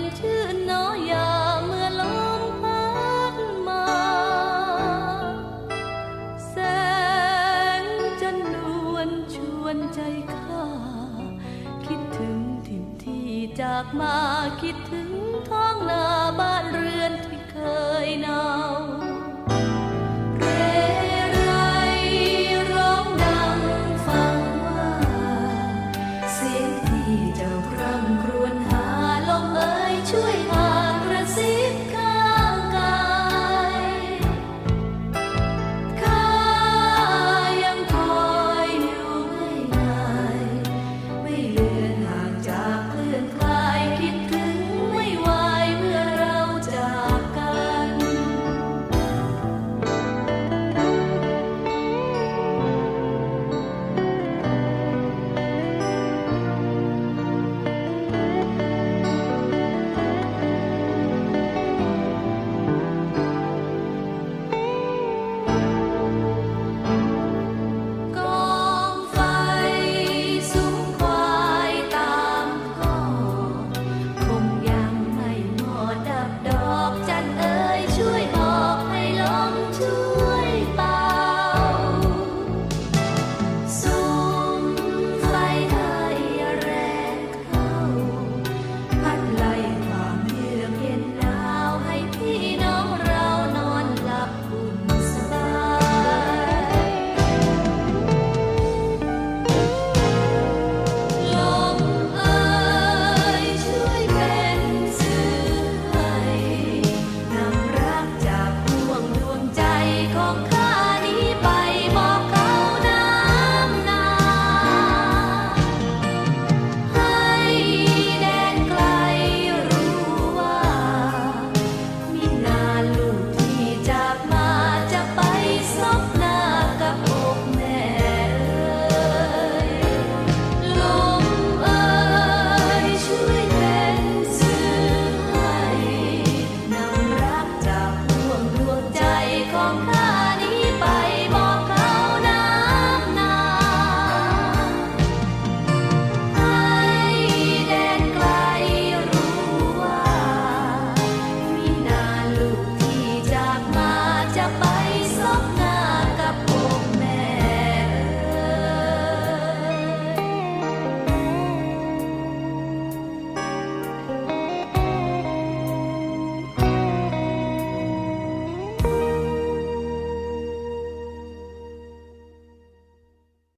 นชื่นน้อยาเมื่อลมพัดมา แสงจันนวลชวนใจข้า คิดถึงถิ่นที่จากมาคิดถึงท้องนาบ้านเรือนที่เคยนา